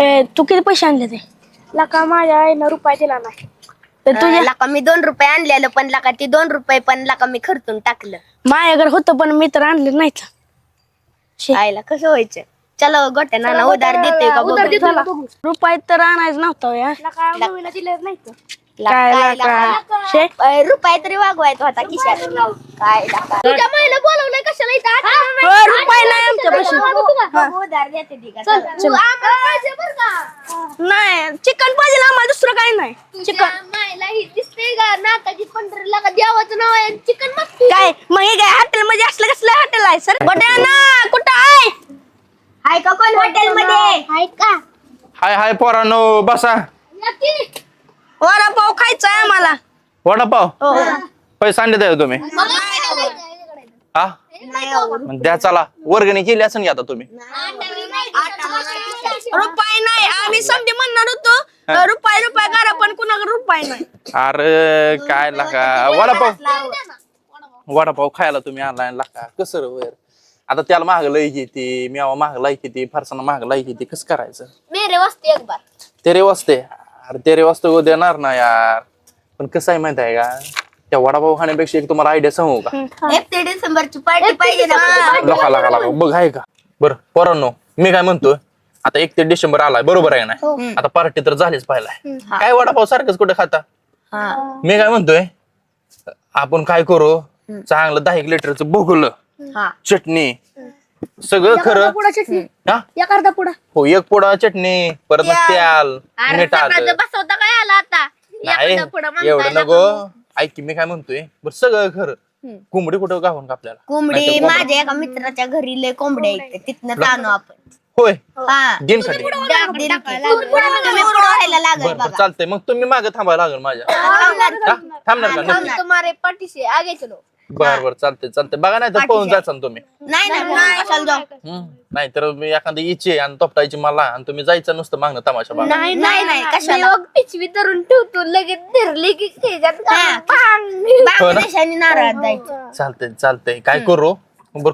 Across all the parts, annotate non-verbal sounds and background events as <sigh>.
ए, तू किती पैसे आणले ते? लका माझ्या आईनं रुपये दिला नाही. तर तुझ्या लका मी दोन रुपये आणलेलं पण लका ती दोन रुपये पण लका मी खर्चून टाकलं. माझ्याकडे होतं पण मी तर आणले नाहीत. शे. आईला कसं व्हायचं? चलो गोट्या नाना उधार देतोय का उधार बघू. देतो ना. तर आणायचं नव्हतं या लका मम्मीला दिले नाही काय लका. शे? रुपये तरी वागवायचा होता खिशात. काय लका. तुझ्या महिला बोलवलंय कशाला इथं? आता? हो, रुपये नाही आमच्या पैसे बघू, उधार देते ती का? चल, तू आम्हाला पाहिजे बरं का? नाही चिकन पाहिजे ना आम्हाला दुसरं काही नाही. तुझ्या मायला ही दिसते का? नाकाची पंढरीला का देवाचं नाव आहे? चिकन मग काय मग हे काय हॉटेल मध्ये असलं कसलं हॉटेल आहे? सर बटे ना कुठं आहे? हाय का कोण हॉटेल मध्ये आहे का? हाय हाय पोरांनो बसा. नक्की वडापाव खायचा आहे आम्हाला. वडापाव? पैसे आणले द्या तुम्ही? हा? मग द्या चला. वर्गणी केली असेल की आता तुम्ही? रुपये नाही. आम्ही समजे म्हणणार होतो रुपये रुपये करा पण कुणाकडे रुपये नाही. अरे काय लाका वडापाव? वडापाव खायला तुम्ही आणलाय लाका कसं रे वर? आता त्याला महाग लई किती मेवा महाग लाई किती फरसाना महाग लाई किती कसं करायचं? मेरे वाजते एक बार. तेरे वाजते अरे तेरे वाजते हो देणार ना यार. पण कसं आहे माहीत आहे का? त्या वडापाव खाण्यापेक्षा एक तुम्हाला आयडिया सांगू का? एक ते डिसेंबरची पार्टी पाहिजे ना. लका लका लका बघ आहे का? बरं पोरांनो मी काय म्हणतोय? आता एक ते डिसेंबर आलाय बरोबर आहे ना आता पार्टी तर झालीच पाहिलाय. काय वडापाव सारखंच कुठे खाता? मी काय म्हणतोय? आपण काय करू? चांगलं दहा एक लिटरचं भोगलं हा. चटणी सगळं खरं. पुढा चटणी. हा? एक अर्धा पुढा हो एक पोडा चटणी परत मग तेल मीठ आलं. बसवता काय आला आता? नाही एवढं नको. ऐक की मी काय म्हणतोय? बरं सगळं खरं. कोंबडी कुठं गावून का आपल्याला कोंबडी माझ्या एका मित्राच्या घरी लय कोंबड्या आहेत. तिथनं ताणू आपण. होय. हा. गेन खाली. बरं चालतंय. मग तुम्ही मागे थांबायला लागेल माझ्या. थांबणार. थांबणार का? पार्टी से आगे चलो बर बर चालतंय चालतंय. बघा नाही तर पळून जायचं ना तुम्ही. नाही नाही पुढं कशाला जाऊ? हम्म. नाही तर मी एखादी इच्छे आणि तोपटायची मला आणि तुम्ही जायचं नुसतं मागणं तमाशा बघा. नाही नाही कशाला? मग पिशवी धरून ठेवतो लगेच धरली की त्याच्यात हा. हो ना? बांगलादेशाने नारळात जायचं. चालतंय चालतंय. काय करू? बर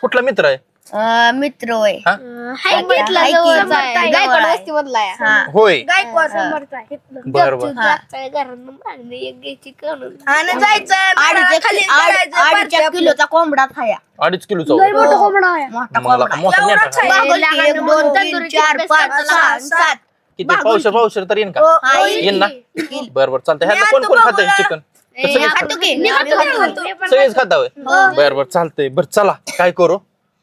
कुठला मित्र आहे? अं, मित्र होय. हा? जवळचा आहे. जवळ आहे. गायकवाड वस्ती मधला आहे. हा. होय. गायकवाड समोरचा आहे. बर बर. हा. जायचं घरानं मागणं एक घ्यायची करून. अडीच एक- आड- अडीच एक किलोचा कोंबडा खाया. अडीच किलोचा होय. मोठा कोंबडा आहे. मोठा मला कोंबडा. मोठा नेटा काय? बागल की एक दोन तीन चार पाच सहा सात किती? पावशे पावशे तर येईन का? हा, येईल. येईन ना? बर बर चालतंय. ह्याला कोण कोण खात चिकन. सगळेच खातो की. खातो. सगळेच खाता. होय. बर बर चालतंय. बर चला. काय करू?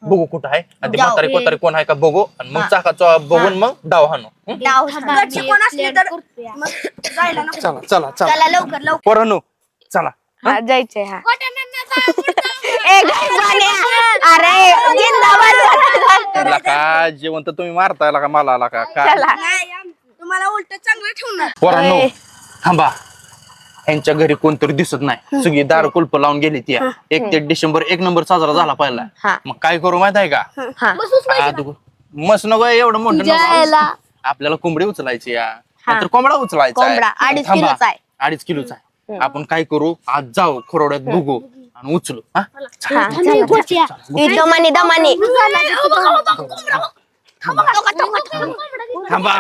बघू कुठं आहे. आणि ते जाऊ. म्हातारी कोतारी कोण आहे का बघू. आणि मग चाकाचा बघून मग डाव हाणू. हं? डाव कोण असली तर चला चला चला. चला लवकर लवकर. पोरांनो चला. जायचंय हा. <laughs> अरे जिंदाबाद. का जेवण तर तुम्ही मारताय का मला आला का काय? तुम्हाला उलट चांगलं ठेवणार. पोरांनो थांबा. यांच्या घरी कोणतरी दिसत नाही सगळी दार कुलप लावून गेली ती एक ते डिसेंबर एक नंबर साजरा झाला पहिला मग काय करू माहीत आहे का आ, तू- मस्त नको एवढं मोठं नको. आपल्याला कोंबडी उचलायची या नाहीतर कोंबडा उचलायचा आहे. कोंबडा अडीच थांबा. किलोचा आहे. अडीच किलोचा आहे आपण काय करू आज जाऊ खरोड्यात बघू आणि उचलू हा दमानी दमानी थांबा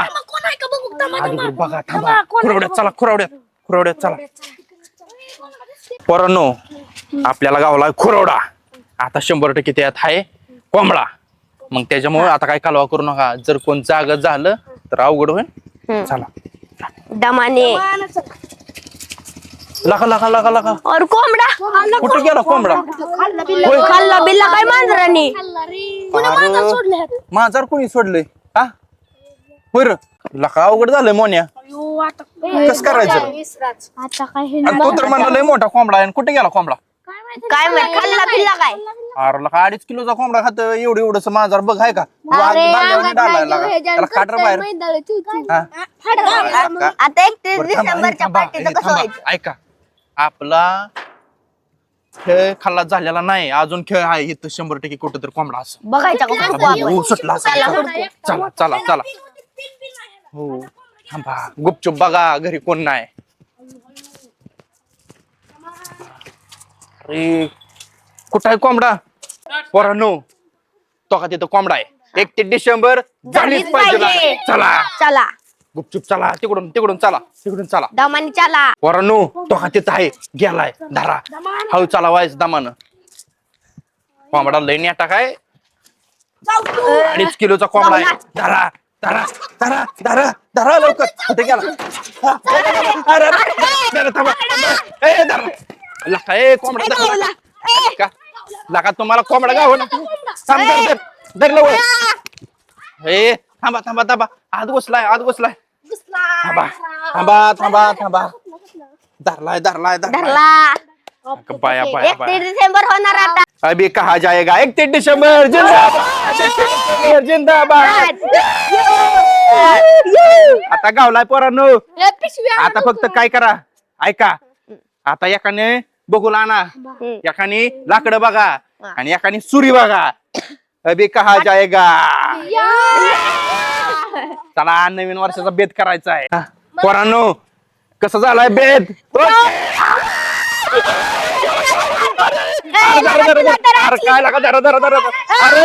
बघा थांबा खुरावड्यात चला खुरावड्यात खुरावड्यात चला. पोरांनो आपल्याला गावला खुरावडा आता शंभर टक्के त्यात आहे कोंबडा. मग त्याच्यामुळे आता काय कालवा करू नका. जर कोण जाग झालं तर अवघड होईल. चला. दमानी. लका लका लका लका और कोंबडा. कुठे गेला कोंबडा. खाल्ला बिल्ला काय मांजरानी? अरे, माझार कोणी सोडलंय? हा? बर लका अवघड झालंय मोन्या कस करायचं आता काय आणि तो तर म्हणला लय मोठा कोंबडा आहे आणि कुठे गेला कोंबडा काय माहीत खाल्ला बिल्ला काय अरे लका अडीच किलोचा कोंबडा खात एवढं एवढंच माझार बघ आहे का वाघ बांधल्यावर डालाय लागा. त्याला खाटर बाहेर हा? का? आता एकतीस बरं, थांबा, डिसेंबरच्या थांबा, पार्टीचं हे कसं थांबा. व्हायचं ऐका आपला खेळ खाल्ला झालेला नाही अजून खेळ आहे इथं शंभर टक्के कुठं तर कोंबडा असं बघायचा का? हो, सुटला असेल. चला चला चला हो. थांबा. गुपचूप बघा घरी कोण नाही. अरे कुठं आहे कोंबडा? पोरांनो तो का तिथं कोंबडा आहे. एक ते डिसेंबर झालीच पाहिजे चला. चला. गुपचूप चला. तिकडून तिकडून चला. तिकडून चला. दमानी चला. पोरांनो तो का तिथं आहे? गेलाय. धरा. हळू चला वायस दमान. कोंबडा लय नेटा काय? अडीच किलोचा कोंबडा आहे. धरा. धरा धरा धरा धरा लवकर कुठे गेला हा, अरे, अरे, धरा, थांबा, थांबा. ए, धरा. लका, ए, कोंबडा धरा. का? लका तुम्हाला कोंबडा गाव ना थांब धर, धर. धर लवकर ए थांबा थांबा थांबा आत घुसलाय आत घुसलाय थांबा थांबा थांबा थांबा धरलाय धरलाय धरलाय धरला बाया बाया एक ते बाया डिसेंबर होणार आता. अभी कहा जाएगा? एक ते डिसेंबर जिंदाबाद। जिंदाबाद। आता गावलाय पोरांनो. आता फक्त काय करा? ऐका. आता एकाने बघूला आणा एकाने लाकडं बघा. आणि एकाने सुरी बघा. अभी कहा जाएगा? चला नवीन वर्षाचा बेत करायचा आहे. हा, पोरांनो कसं झालाय बेत? धरा, धरा. अरे काय लागा धरा धरा धरा अरे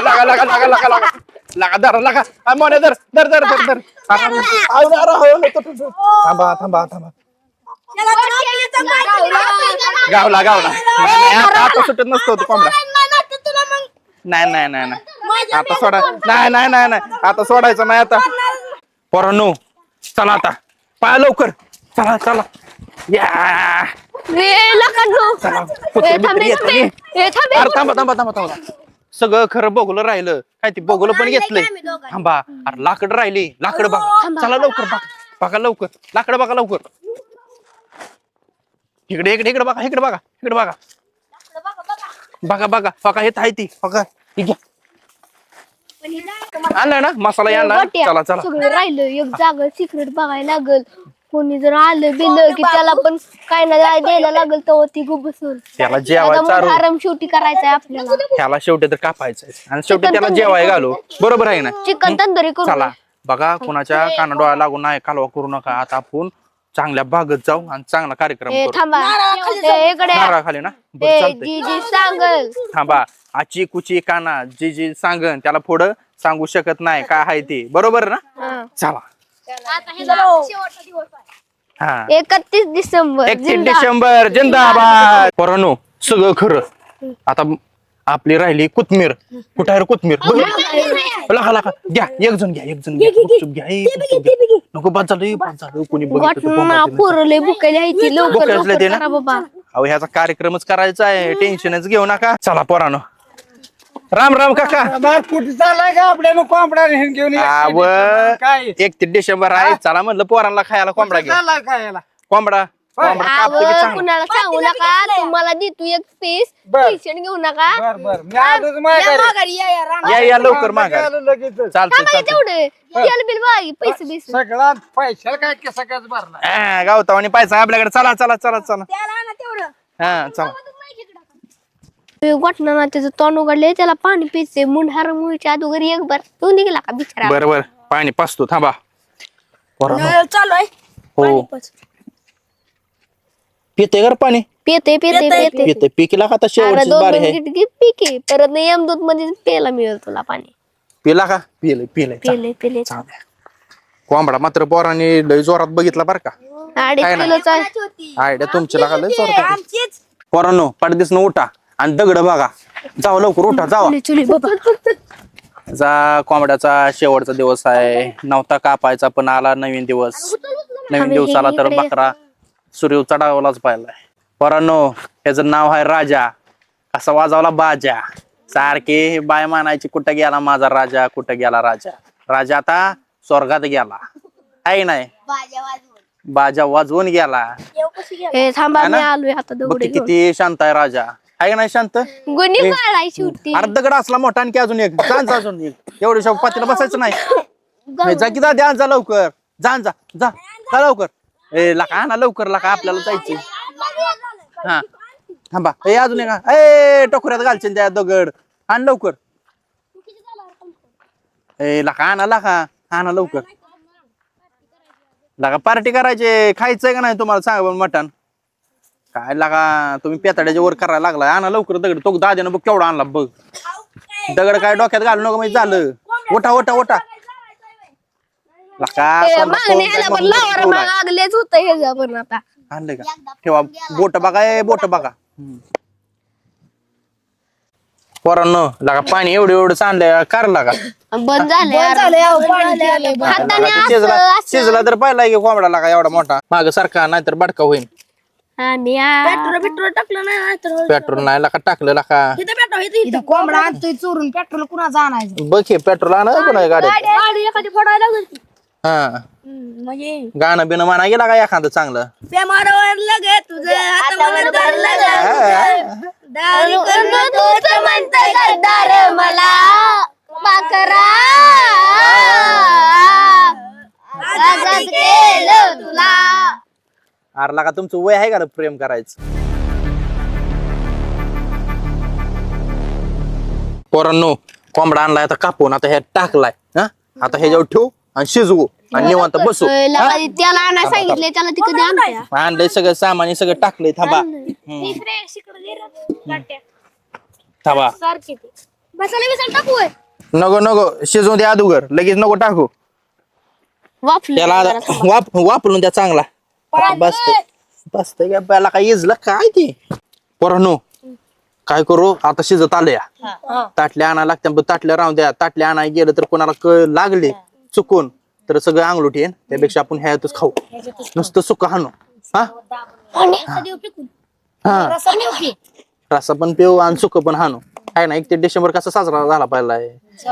लागा लागा लागा लागा लागा लागा धरा लागा मोने धर धर धर धर धर थांबा थांबा थांबा गावला गावला आता आता सुटत नसतो तो कोंबडा नाही नाही नाही नाही आता सोडा. नाही नाही नाही नाही. आता सोडायचं नाही आता. पोरांनो चला आता. पाय लवकर. चला चला. या. थांबा थांबा थांबा थांबा सगळं खरं बघलं राहिलं. काय ते बघलं पण घेतलंय? थांबा. अरे लाकड राहिली. लाकड बघा. चला लवकर बघा. बघा लवकर. लाकड बघा लवकर. इकडे इकडे इकडे बघा इकडे बघा इकडे बघा. बघा बघा. बघा हे आहे ती. बघा हे घ्या. आणलं ना? मसाला आणला चला चला. सगळं राहिलं. एक जागा सिक्रेट बघायला लागल. कोणी जर आलं बिलं की त्याला पण काय ना काय द्यायला लागल तर ती खूप बसून. त्याला जेवाय चारू आराम शेवटी करायचंय आपल्याला. त्याला शेवटी तर कापायचंय. आणि शेवटी त्याला जेवाय घालू. बरोबर आहे ना? चिकन तंदुरी करू चला बघा कोणाच्या काना डोळा लागून नाही कालवा करू नका. आता आपण चांगल्या बागत जाऊ आणि चांगला कार्यक्रम ए करू. थांबा. ए, इकडे या. नारळाखाली ना? बरं ए चालतंय. जी जी सांगल. थांबा. आची कुची काना जी जी सांगन. त्याला पुढं सांगू शकत नाही. काय आहे ते? बरोबर ना? हा. चला. हा एकतीस डिसेंबर एकतीस जिंदा- डिसेंबर जिंदाबाद. पोरांनो सगळं खरं. आता आपली राहिली कोथमीर कुठं आहे रे कोथमीर बघ. लागा लागा घ्या एक जण घ्या एक जण घ्या. गुपचूप घ्या ए, गुपचूप घ्या. नको बाद झालं ए, बाद झालं. कोणी बघितलं तर वाटणं बोंबातील. पोरले बुकायला यायची लवकर बुकायला लवकर ते ना? करा बाबा. अहो ह्याचा कार्यक्रमच करायचा आहे. टेन्शनच घेऊ नका. चला पोरानो. राम राम काका. कुठे चाललाय का? आपल्याला कोंबडा घेऊन ये. आव काय? एकतीस डिसेंबर आहे. चला म्हणलं पोरांना खायला कोंबडा घ्या चाललाय काय याला कोंबडा कोंबडा कापतो की आवं, चांगला. कुणाला सांगू नका. तुम्हाला देतो एक पीस बर. घेऊ नका. बर बर. मी माघारी. या या लवकर मागा आलो लगेच चालतंय काय चालतंय. तेवढे. तेल बिल पैसे बिस. सगळा पैशाला काय कसा काय भरला? हा, गावतावानी पाहिजे आपल्याकडे. चला चला चला चला. हा चला. वाटणार ना त्याचं तोंड उघडले त्याला पाणी पिते मुंढार मुळीच्या अगोदर एक बार तू निघला का बिचारा? बर बर. पाणी पाचतो थांबा. पोरांनो. चालू आहे. हो. पिते कर पाणी? पिते पिते पिते पिते. पिकीला का आता अरे शेवटची दोन बारी आहे? गिटगी पिके. परत मध्ये मिळेल तुला पाणी. पिला का? पिले पिले. पिले पिले. कोंबडा मात्र पोरांनी लय जोरात बघितला बर का. अडीच काय नाही. किलोचा. आहे. आयडिया तुमची लागा लय जोरात. पोरांनो पडदिसन उठा. आणि दगड बघा. जाऊ लवकर उठा जावा. चुली चुली बाबा. जा कोंबड्याचा शेवटचा दिवस आहे. नव्हता कापायचा पण आला नवीन दिवस. नवीन दिवस आला तर बकरा सूर्य चढावलाच पाहिलाय. पोरांनो ह्याचं नाव आहे राजा. कसा वाजवला बाजा. सारखे बाय मानायची कुठं गेला माझा राजा कुठं गेला राजा. राजा आता स्वर्गात गेला. आहे नाही? बाजा वाजवून. गेला. ए थांबा ना? मी आलोय आता बघ दगड की किती शांत आहे राजा. आहे का नाही शांत? गुन्हे पाळाय शेवटी अर्ध दगड असला मोठा आणखी अजून एक. जाण अजून एक. एवढ्या पातीला बसायचं नाही. जा की जा द्या जा लवकर. जा जा जा. जा लवकर. ए लका ना लवकर लका आपल्याला जायचं हा. थांबा. ए अजून एक. ए टोकऱ्यात घालशील त्या दगड. आण लवकर. ए लका आणा लका. आणा लवकर. लका पार्टी करायचे. खायचंय का नाही तुम्हाला सांगा मटण? काय लागा तुम्ही पेताड्याच्या वर करायला लागलाय. आणा लवकर दगड. तो दाद्यानं बघ केवढा आणला बघ. दगड काय डोक्यात घालू नका म्हणजे झालं. लका ते मागणी पण लावार. लागलेच होत पण आता. आणलंय का? ठेवा. बोट बघा ए बोट बघा. पोरांनो लागा पाणी एवढं एवढं चांगलंय कारला का? बंद झाले हाताने शिजला असं असं. शिजला तर पाहिला की कोंबडा लागा एवढा मोठा. माग सारखा नाहीतर बडका होईल आणि आ- पेट्रोल पेट्रोल टाकलं नाही ना तर पेट्रोल नाही लाका टाकलं लाका. इथं पेट्रोल इथं इथं. कोंबडा आणतोय चोरून पेट्रोल कुणाचा आणायचं? बघ हे पेट्रोल आण पुन्हा गाडी गाडी एखादी फोडायला लागल. की. हा. हम्म, म्हणजे? गाणं बिणं म्हणा गेला का एखादं चांगलं. बेमारावर लगे तुझं हातावर धरलं ग. दारू करणं तूच म्हणते गद्दार मला. केलं तुला. अरे लागा तुमचं वय आहे का प्रेम करायचं? पोरांनो कोंबडा आणलाय आता कापून आता ह्यात टाकलाय. हा? आता ह्याच्यावर ठेवू आणि शिजवू आणि निवांत बसू. त्याला आणायला सांगितले त्याला ती कधी आणते आणलंय. सगळं सामान हे सगळं टाकलंय थांबा. थांबा. बसायला बिसायला टाकू होय. नको नको शिजवून द्या अदुगर लगेच नको टाकू. वाफलं त्याला आता वाप वापरून द्या चांगला. बसतंय बसतंय का पहिला काय इजलं काय ते? पोरांनो काय करू? आता शिजत आलं या. ताटल्या आणा लागत्या पण ताटल्या राहून द्या. ताटल्या आणाय गेलं तर कोणाला क लागले चुकून तर सगळं अंगलूट येईन. त्यापेक्षा आपण ह्यातच खाऊ. नुसतं सुक हाणू. हा? हा. रसा पण पिऊ आणि सुक पण हाणू. आहे ना एक ते डिसेंबर कसा साजरा झाला पाहिलाय.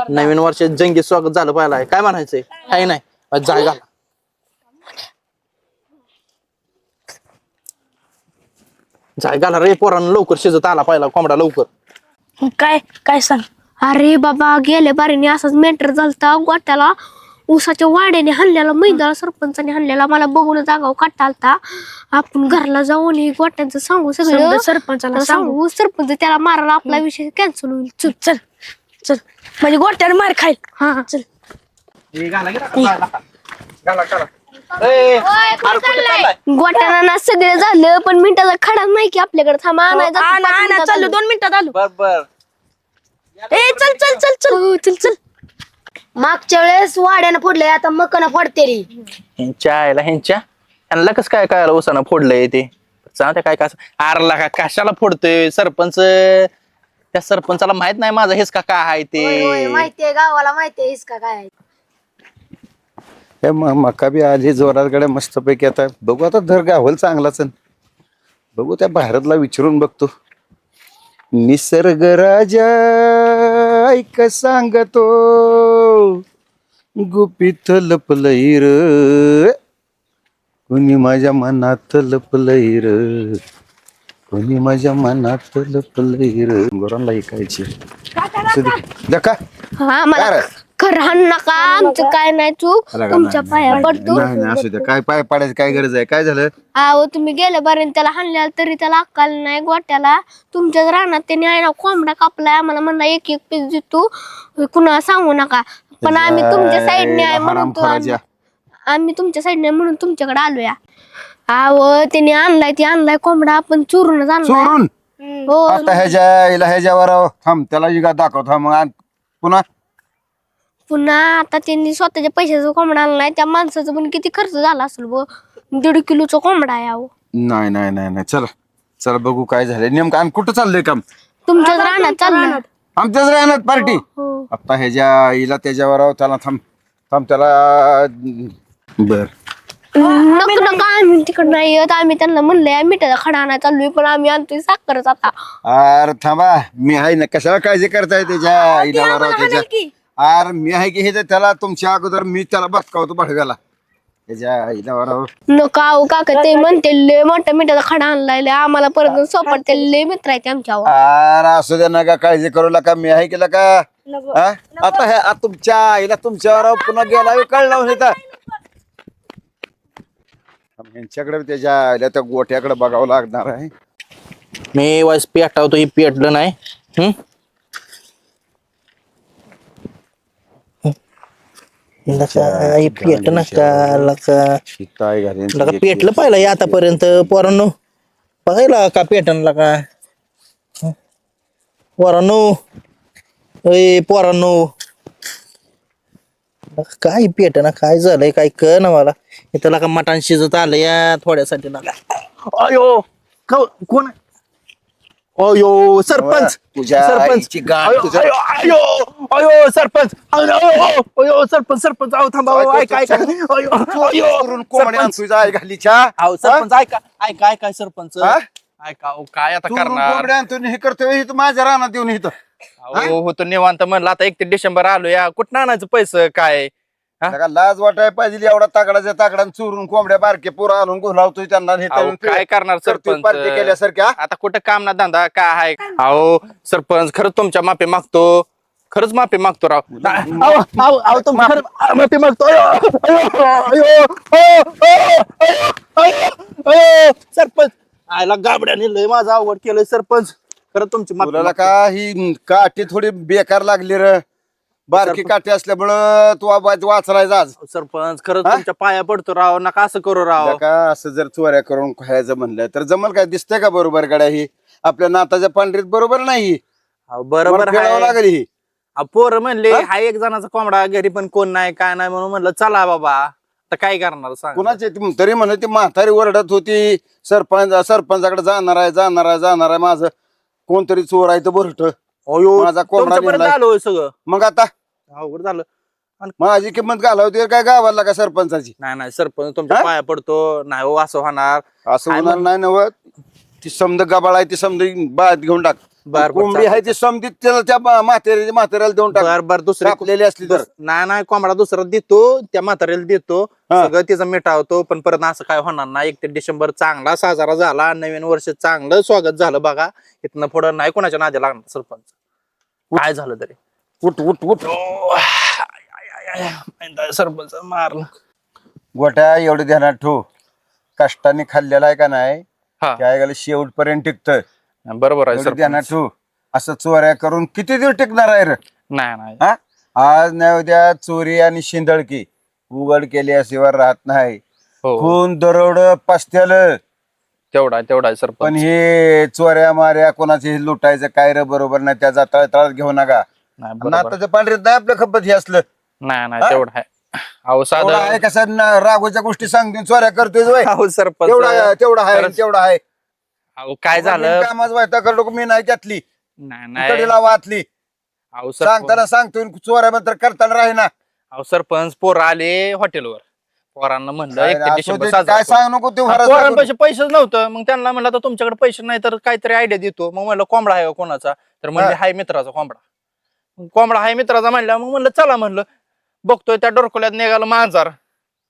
नवीन वर्ष जंगी स्वागत झालं पाहिलाय. काय म्हणायचंय? आहे नाही. जाय घाला. जाय घाला रे पोरांना लवकर शिजत आला पाहिला कोंबडा लवकर. काय काय सांग? अरे बाबा गेले बारीने असाच मेंटर झालता. गोट्याला ऊसाच्या वाड्याने हाणलेला मैदाला सरपंचाने हाणलेला मला बघून जागाव काटा आलता. आपण घरला जाऊन हे गोट्यांचं सांगू सगळं. समजा सरपंचाला सांगू. सरपंच त्याला मारायला आपला विषय कॅन्सल होईल. चल चल चल. म्हणजे गोट्यावर मार खाईल. हा. चल. गोट्याला ना सगळं झालं पण मिनिटाचा खडा नाही की आपल्याकडे. थांबा आणायचा आण आण चाललो आलो. दोन मिनिटात आलो बर बर. ए चल चल चल चल. हो, चल चल. मागच्या वेळेस वाड्यानं फोडलंय आता मकनं फोडते रे. ह्यांच्या आयला ह्यांच्या? ह्यांना कसं काय काय उसानं फोडलंय ते? सांगते काय काय आरला का कशाला फोडतोय? सरपंच त्या सरपंचाला माहीत नाही माझा हेच का काय आहे होय, होय, ते माहितीये गावाला माहितीये इसका काय आहे. हे म- मका बी आली जोरात गड्या मस्तपैकी आता. बघू आता धर गावल चांगलाच आहे. बघू त्या भारतला विचारून बघतो. निसर्ग राजा ऐक सांगतो. गुपित लपलई र. कुणी माझ्या मनात लपलई र. कुणी माझ्या मनात लपलई र. गोरांना ऐकायची. असू दे. जा का हा मला काय रे? खरं हाण नका. आमचं काय नाही चूक आला? तुमच्या नाही, पाया नाही, पडतो. नाही नाही, असू दे. काय पाय पाडायची काय गरज आहे? काय झालं? अहो तुम्ही गेले बरे त्याला हाणल्या तरी त्याला अक्काल नाही गोट्याला. तुमच्याच रानात त्याने आहे ना कोंबडा कापलाय. आम्हाला म्हणला एक एक पीस देतो कुणाला सांगू नका. पण आम्ही तुमच्या साईडने आहे म्हणून तो आम्ही- हरामखोराच्या. आम्ही तुमच्या साईडने म्हणून तुमच्याकडे आलोया. अहो त्याने आणलाय ते आणलाय कोंबडा. आपण चोरूनच आणलाय. चोरून? हो. आता ह्याच्या हिला ह्याच्यावर थांब त्याला युगा दाखव. थांब आण. पुन्हा. पुन्हा आता त्यांनी स्वतःच्या पैशाचा कोंबडा आणलाय त्या माणसाचा पण किती खर्च झाला असेल व दीड किलोचा कोंबडा आहे अहो. नाही नाही नाही नाही. चला चला बघू काय झालंय. नेमकं आणि कुठं चाललंय काम? तुमच्याच रानात चाललं. आमच्याच राहणार पार्टी हो आता ह्याच्या हिला त्याच्यावर आहो, त्याला थांब थांब त्याला बर. नको नको आम्ही तिकडं नाही येत. आम्ही त्यांना म्हणलंय मिठाचा खडा आणायला चाललोय पण आम्ही आणतोय साखरच आता. अरे थांबा मी आहे ना कशाला काळजी करताय त्याच्या आहो, त्याच्या? अरे मी आहे की हे तर त्याला तुमच्या अगोदर मी त्याला बसकावतो भाडव्याला. त्याच्या हिलावर आहो. नको आहो काका ते म्हणते लय मोठा मिठाचा खडा आणलाय लय आम्हाला परत सोपट ते लय मित्र आहे आमच्यावर अरे असू द्या नका काळजी करू नका मी आहे केलं का हा? आता हे आ- तुमच्या आईला तुमच्यावर पुन्हा गेला कळलं इथं यांच्याकडे त्याच्या आईला त्या गोट्याकडे बघावं लागणार आहे. मी वाईस पेटावतो हे पेटलं नाही. हम्म लका, हे पेटलं नका लका काय घालेन लका पेटलं पाहिलं आतापर्यंत पोरांनो. बघायला का पेटनला का? पोरांनो अय पोरांनो. काय पेटना काय झालंय काय कळ ना मला. इथं का मटण शिजत आलं या थोड्यासाठी ना अयो क- कोण? अयो सरपंच! तुझ्या सरपंच! आईची गाठ अयो, तुझ्या- अयो अयो अयो सरपंच! अयो अयो, अयो सरपंच सरपंच! अहो थांबा अहो, ऐका ऐका. अयो अयो करून कोंबड्या सरपंच! तुझ्या आई घालीच्या? अहो सरपंच ऐका ऐका ऐका सरपंच. हा? ऐका अहो, काय आता चोरून करणार? कोंबड्या आणतो आणि हे करतोय तू माझ्या रानात येऊन इथं. अहो होतो निवांत म्हणलं. आता एक ते डिसेंबर आलो या कुठं आणायचं पैसे? काय? हा? लाज वाटाय पाहिजे एवढा तागडाच्या तागडान चोरून कोंबड्या बारके पोरं आणून घुलावतोय त्यांना हे अहो, काय करणार करतोय पार्टी सरपंच केल्यासारख्या आता कुठं काम ना धंदा काय आहे? अहो सरपंच खरंच तुमच्या माफी मागतो. खरंच माफी मागतो राव. अहो माफी मागतो. अयो अयो अयो अयो अयो अयो अयो अयो सरपंच. आयला गाबड्या नेलंय माझं आवड केलंय सरपंच. खरं तुमची माफी तुला मागतो. का ही काठी थोडी बेकार लागली र? बारकी काठी असल्यामुळं तू आवाज वाचलायचा आज. सरपंच खरंच हा? तुमच्या पाया पडतो राव. नका असं करू राव. का असं जर चोऱ्या करून खायचं म्हणलं तर जमल काय? दिसतंय का बरोबर गड्या ही? आपल्या नाताच्या पांढरीत बरोबर नाही अहो, बरोबर खेळावं आहे. लागेल ही. अहो, पोरं म्हणले हा? हा एक जणाचा कोंबडा घरी पण कोण नाही काय नाही म्हणून म्हणलं चला बाबा. तर काय करणार सांग. कुणाची ती- तरी म्हणे ती म्हातारी ओरडत होती. सरपंच सरपंचाकडे जाणार आहे जाणार आहे जाणार आहे. माझं कोणतरी चोर आहे तर बोरट माझा कोंबडा तुमच्यापर्यंत नेलाय. आलो होय सगळं. मग आता अवघड झालं. माझी किंमत घालावती काय गावाला का सरपंचाची? नाही नाही सरपंच तुमच्या हा? पाया पडतो. नाही हो असं होणार. असं काय होणार म्हणून? नाही नव ती समद गबाळ आहे ती समद बाद घेऊन टाक. बर, बर, कोंबडी आहे ती समधी त्याला त्या म्हाताऱ्या म्हाताऱ्याला देऊन टाक. बर बर दुसरे कापलेली असली तर. नाही नाही कोंबडा दुसरा देतो त्या म्हाताऱ्याला देतो. हा. सगळं तिचं मिटावतो पण परत असं काय होणार नाही. एक ते डिसेंबर चांगला साजरा झाला नवीन वर्ष चांगलं स्वागत झालं बघा. इथनं पुढं नाही कोणाच्या नादी लागणार सरपंच. काय झालं तरी. उठ उठ उठ सरपंच मारलं गोट्या एवढं ध्यानात ठेव कष्टाने खाल्लेला आहे का नाही हा. त्या ऐकायला शेवटपर्यंत टिकतं बरोबर आहे एवढं ध्यानात सरपंच ठेव असं चोऱ्या करून किती दिवस टिकणार आहे रे नाही नाही हा आज नाही उद्या चोरी आणि शिंदळकी उघड केल्याशिवाय राहत नाही हो खून दरोड पस्त्याल तेवढा तेवढा आहे पण सरपंच हे चोऱ्या माऱ्या कोणाचे हे लुटायचं काय रे बरोबर नाही त्याचा तळतळात घेऊ नका नाही बरोबर. नाताच्या पांढरीत नाही आपल्या खपत हे असलं. नाही नाही हा? तेवढा आहे. अहो एवढं आहे साधं कसं ना- राघोच्या गोष्टी सांगते चोऱ्या करतोय वय अहो सरपंच. तेवढा आहे खरंच. तेवढा आहे. अहो काय झालं? कामाच व्हायचा मी नाही घेतली. नाही नाही. कडीला वाचली अहो सांगताना सांगतोय चोऱ्या मात्र करताना राही ना अहो सरपंच पोरं आले हॉटेलवर. पोरांना म्हणलं एक ते असू डिसेंबर दे, साजरा काय करू. सांग नको ते पोरांपाशी पैसेच नव्हतं. मग त्यांना म्हणलं आता तुमच्याकडे पैसे नाही तर काहीतरी आयडिया देतो. मग म्हणलं कोंबडा आहे का कोणाचा? तर म्हणजे हा. हाय मित्राचा कोंबडा. कोंबडा हाय मित्राचा म्हणल्या मग म्हणलं चला म्हणलं. बघतोय त्या डोरकोल्यात निघालं मांजार.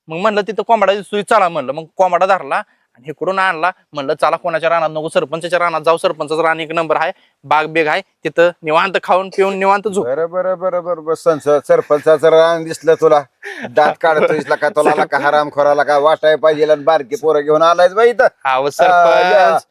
मग म्हणलं तिथं कोंबडा दिसतोय चला म्हणलं. मग कोंबडा धरला आणि इकडून आणला. म्हणलं चला कोणाच्या रानात नको सरपंचाच्या रानात जाऊ. सरपंचाचा रान एक नंबर आहे बाग बेग आहे तिथं निवांत खाऊन पिऊन निवांत झोप. बरं बरं बरं बरं बस सरपंचाचं रान दिसलं तुला. दात काढतोय का तुला का <laughs> हराम खोराला का वाटाय पाहिजे बारकी पोरं घेऊन आलायच बाई इथं. अहो सरपंच.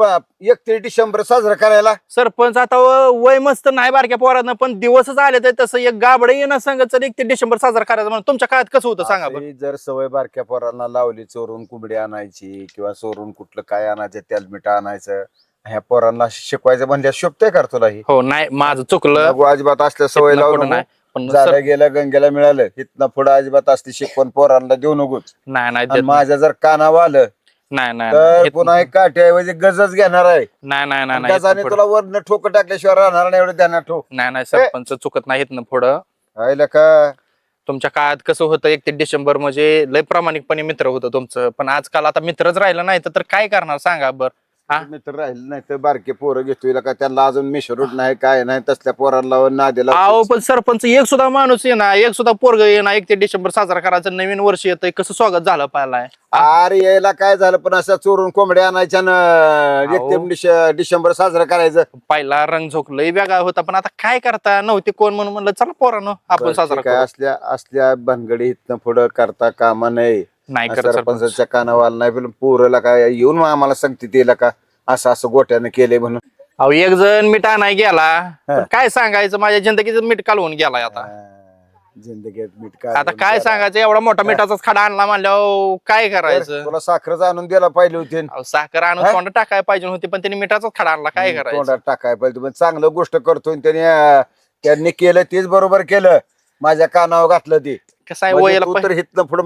एकतीस डिसेंबर साजरा करायला. सरपंच आता व- वय मस्त नाही बारक्या पोरानं पण दिवसच आले तर तसं एक गाबडे येणं सांगत चल एक ते डिसेंबर साजरा करायचा म्हणून. तुमच्या काळात कसं होतं सांगा बरं. अशी जर सवय बारक्या पोरांना लावली चोरून कुबडी आणायची किंवा चोरून कुठलं काय आणायचं तेलमीठ आणायचं ह्या पोरांना शिकवायचं म्हणजे शोभतंय कर तुला ही? हो नाही माझं चुकलं. नको अजिबात असल्या सवय इथनं लावू पुढं नको. नाही पण झालं गेलं गंगेला मिळालं इथनं पुढे अजिबात असली शिकवण पोरांना देऊ नकोच. नाही नाही आणि देत माझ्या जर कानावर आलं नाही नाही तर. पुन्हा एक काठ्याऐवजी गजच घेणार आहे. नाही नाही नाही नाही गजाने तुला. वरनं ठोक टाकल्याशिवाय राहणार नाही एवढं ध्यानात ठोक नाही नाही सरपंच चुकत नाही इथनं पुढं. आयला का तुमच्या काळात कसं होतं एक ते डिसेंबर म्हणजे लय प्रामाणिकपणे मित्र होतं तुमचं. पण आजकाल आता मित्रच राहिलं नाही तर काय करणार? सांगा बर. हा? मित्र राहिले नाही तर बारके पोरं घेतोय का? त्यांना अजून मिशरूट नाही काय नाही तसल्या पोरांना नादेला अहो पण सरपंच एक सुद्धा माणूस ये ना एक सुद्धा पोरग ये ना एक ते डिसेंबर साजरा करायचं नवीन वर्ष येतंय कसं स्वागत झालं पाहिलाय? अरे यायला काय झालं पण असं चोरून कोंबड्या आणायच्या ना डिश- डिसेंबर साजरा करायचं. पहिला रंग झोकलंय वेगळा होता पण आता काय करता? नव्हते कोण म्हणून म्हणलं चला पोरानं आपण बरं, साजरा ठीक आहे, करू. असल्या असल्या भानगडी इथनं पुढं करता कामा नाही नाही करत सरपंच. सरपंचाच्या कानावाला नाही पण पोरला काय येऊन आम्हाला सांगते तिला का? असं असं गोट्यानं केलंय म्हणून. अहो एक जण मीठ नाही गेला पण काय सांगायचं? माझ्या जिंदगीचं मीठ कालवून गेलाय आता. जिंदगीत मीठ आता काय सांगायचं? एवढा मोठा मिठाचाच खडा आणला म्हणल्यावर काय करायचं? तुला साखरच आणून द्यायला पाहिजे होती. अहो, साखर आणून? तोंडात टाकाय पाहिजे होती पण त्यांनी मिठाचाच खडा आणला. काय करायचं? तोंडात टाकाय पाहिजे पण चांगलं गोष्ट करतोय आणि त्याने त्यांनी केलं तेच बरोबर केलं. माझ्या कानावर घातलं ते. कसं आहे म्हणजे वयाला तू पै- तर पुढे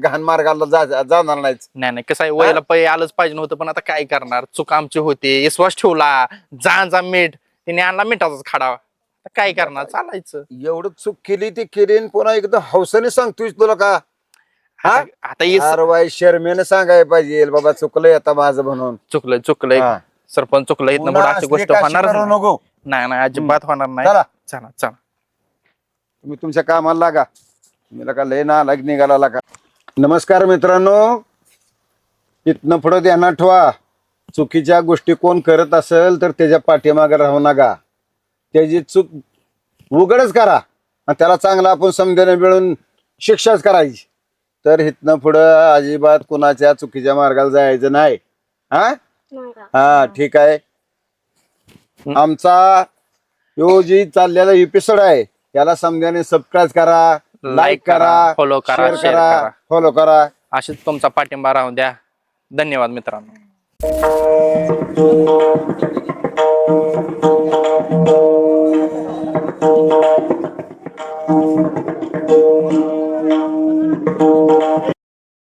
घाण मार्गाला जा- जाणार नाहीच नाही नाही कसं आहे वयाला पै आलंच पाहिजे नव्हतं पण आता काय करणार? चूक आमची होती विश्वास ठेवला जा जा मीठ. तिने आणला मिठाचाच खडा. आता काय करणार? चालायचं. एवढं चूक केली ती केली आणि पुन्हा एकदम हौसाने सांगतोय तुला का? हा? आता- आता स- अरे वाई शर्मेनं सांगायला पाहिजे बाबा चुकलंय आता माझं म्हणून. चुकलंय चुकलंय. हा. सरपंच चुकलं इथनं पुन्हा पुढे अशी असली गोष्ट काशी होणारच करू नाही. नको. नाही नाही अजिबात होणार नाही. चला. चला चला. तुम्ही तुमच्या कामाला लागा. तुम्ही का लय ना लाग निघाला लागा नमस्कार मित्रांनो. इथनं पुढं ध्यानात ठेवा. चुकीच्या गोष्टी कोण करत असेल तर त्याच्या पाठीमागे राहू नका. त्याची चूक उघडच करा. आणि त्याला चांगला आपण समजाने मिळून शिक्षाच करायची. तर इथनं पुढं अजिबात कुणाच्या चुकीच्या मार्गाला जायचं नाही. हा? हा ठीक आहे. आमचा यो जी चाललेला एपिसोड आहे याला समजाने सबस्क्राईब करा. लाईक करा फॉलो करा शेअर करा फॉलो करा. अशीच तुमचा पाठिंबा राहू द्या. धन्यवाद मित्रांनो.